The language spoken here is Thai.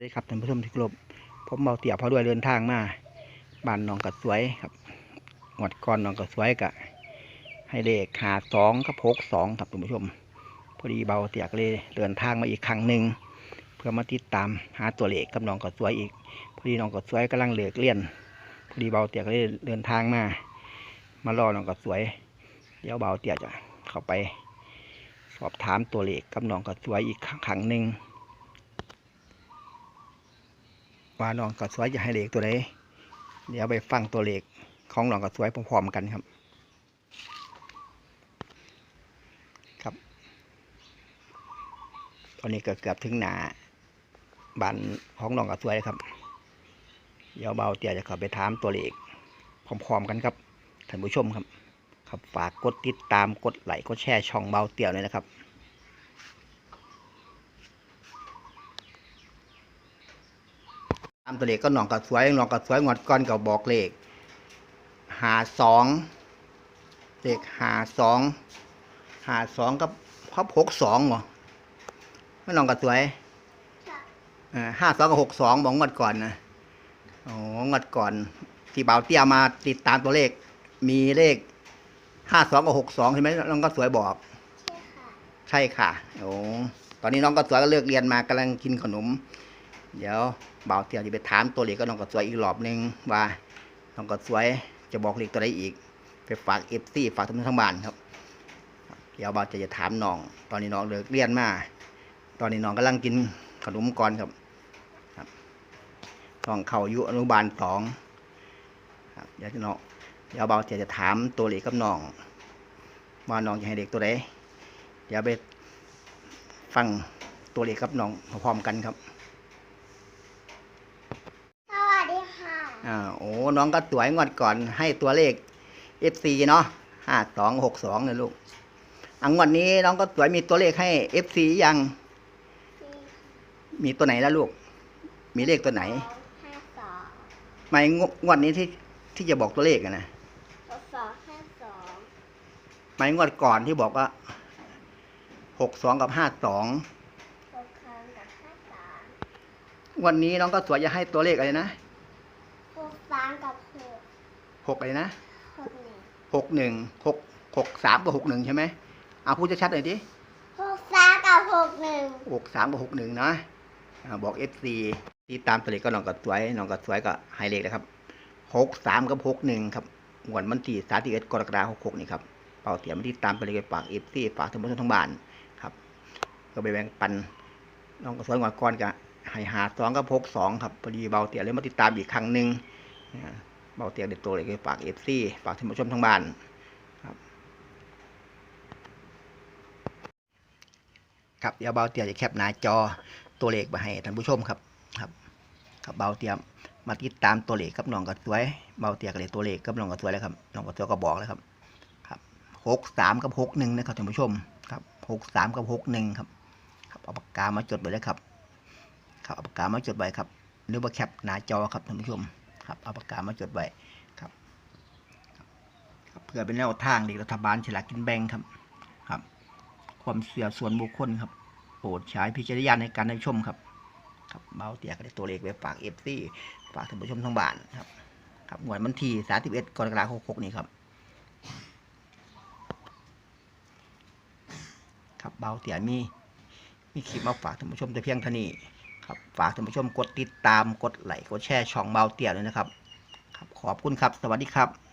สวัสดีครับท่านผู้ชมที่เคารพผมเบาเตี่ยพอด้วยเดินทางมาบ้านหนองกระสวยครับงวดก่อนหนองกระสวยกะให้เลขหาสองกับหกสองครับท่านผู้ชม พอดีเบาเตี่ยก็เลยเดินทางมาอีกครั้งหนึ่งเพื่อมาติดตามหาตัวเลขกับหนองกระสวยอีก พอดีหนองกระสวยกำลังเลิกเรียนพอดีเบาเตี่ยก็เลยเดินทางมา มารอหนองกระสวย เดี๋ยวเบาเตี่ยจะเข้าไป สอบถามตัวเลขกับหนองกระสวยอีกครั้งหนึ่ง ว่าน้องกระสวยจะให้เหลขตัวใดเดี๋ยวไปฟังตัวเหลขของน้องกระสวยพร้อมๆกันครับ ครับ ตอนนี้ก็เกือบถึงหนาบานของน้องกระสวยแล้วครับ เดี๋ยวเบาเตี่ยจะข้าไปถามตัวเหลขพร้อมๆกันครับท่านผู้ชมครับ ครับฝากกดติดตามกดไลค์กดแชร์ช่องเบาเตี่ยวเลยนะครับามตัวเลขก็หนองกระสวยหนองกระสวยงวดก่อนก็บอกเลขหาสองเลขหาสองหาสองกับครบหกสองบ่ไม่หนองกระสวยห้าสองกับหกสองบอกงวดก่อนนะอ๋องวดก่อนที่เบาเตี้ยมาติดตามตัวเลข มีเลขห้าสองกับหกสองใช่ไหมน้องก็สวยบอก ใช่ค่ะโอ้ตอนนี้น้องก็สวยก็เลิกเรียนมากำลังกินขนม เดี๋ยวบ่าวเตียวจะไปถามตัวเลขก็น้องก็สวยอีกรอบหนึ่งว่าน้องก็สวยจะบอกเลขตัวใดอีก ไปฝากเอฟซีฝากทุนทั้งบ้านครับ เดี๋ยวบ่าวจะจะถามน้อง ตอนนี้น้องเลิกเรียนมา ตอนนี้น้องกำลังกินขนมก่อนครับต้องเข้าอายุอนุบาลสองเดี๋ยวจะน้องเดี๋ยวบ่าวจะจะถามตัวเลขกับน้องว่าน้องจะให้เด็กตัวใดเดี๋ยวไปฟังตัวเลขกับน้องพร้อมกันครับ สวัสดีค่ะ อ่าโอ้น้องก็สวยงวดก่อนให้ตัวเลข FC เนาะห้าสองหกสองเลยลูกอังวดนี้น้องก็สวยมีตัวเลขให้ FC ยัง มีตัวไหนแล้วลูก มีเลขตัวไหน ห้าสองไม่งวงวดนี้ที่ที่จะบอกตัวเลขอะนะหกสองห้าสองไม่งวดก่อนที่บอกว่าหกสองกับห้าสองหกครั้งกับห้าสาม วันนี้น้องก็สวยจะให้ตัวเลขอะไรนะหกสามกับหกหกอะไรนะหกหนึ่งหกหนึ่งหกหกสามกับหกหนึ่งใช่ไหมเอาพูดชัดๆหน่อยดิหกสามกับหกหนึ่งหกสามกับหกหนึ่งนะอ่าบอกเอฟซีที่ตามตัวเลขก็น้องกับสวยน้องกับสวยก็ไฮเลขนะครับหกสามกับหกหนึ่งครับงวดมันที่สามสิบเอ็ดกรกฎาคมหกหกนี่ครับเป่าเตียมที่ตามตัวเลขไปฝากเอฟซีฝากทั้งหมดทั้งบ้านครับ ก็ไปแบ่งปันน้องกับสวยงวดก่อนกับให้หาสองกับหกสองครับพอดีเบาเตียเลยมาติดตามอีกครั้งหนึ่งอ่า เบาเตียงเด็ดตัวเลขไปฝากเอฟซีฝากท่านผู้ชมทั้งบ้านครับครับเดี๋ยวเบาเตียงจะแคปหน้าจอตัวเลขมาให้ท่านผู้ชมครับครับครับเบาเตียงมาติดตามตัวเลขกับน้องกระสวยเบาเตียก็เลยตัวเลขกับน้องกระสวยแล้วครับน้องกระสวยก็บอกแล้วครับครับหกสามกับหกหนึ่งนะครับท่านผู้ชมครับหกสามกับหกหนึ่งครับครับเอาปากกามาจดไว้เลยครับครับเอาปากกามาจดไว้ครับหรือว่าแคปหน้าจอครับท่านผู้ชม ครับเอาปากกามาจดไว้ครับรบเพื่อเป็นแนวทางเด็กรัฐบาลฉลากกินแบ่งครับครับ ความเสียส่วนบุคคลครับโปรดใช้พิจารณญาณในการรับชมครับครับเบาเตียก็ได้ตัวเลขไว้ฝากเอฟซีฝากท่านผู้ชมทั้งบ้านครับครับงวดวันที่31กรกฎาคม66นี้ครับครับเบาเตียมีมีคลิปมาฝากท่านผู้ชมแต่เพียงเท่านี้ ครับฝากท่านผู้ชมกดติดตามกดไลค์กดแชร์ช่องเบาเตี่ยเลยนะครับครับ ขอบคุณครับ สวัสดีครับ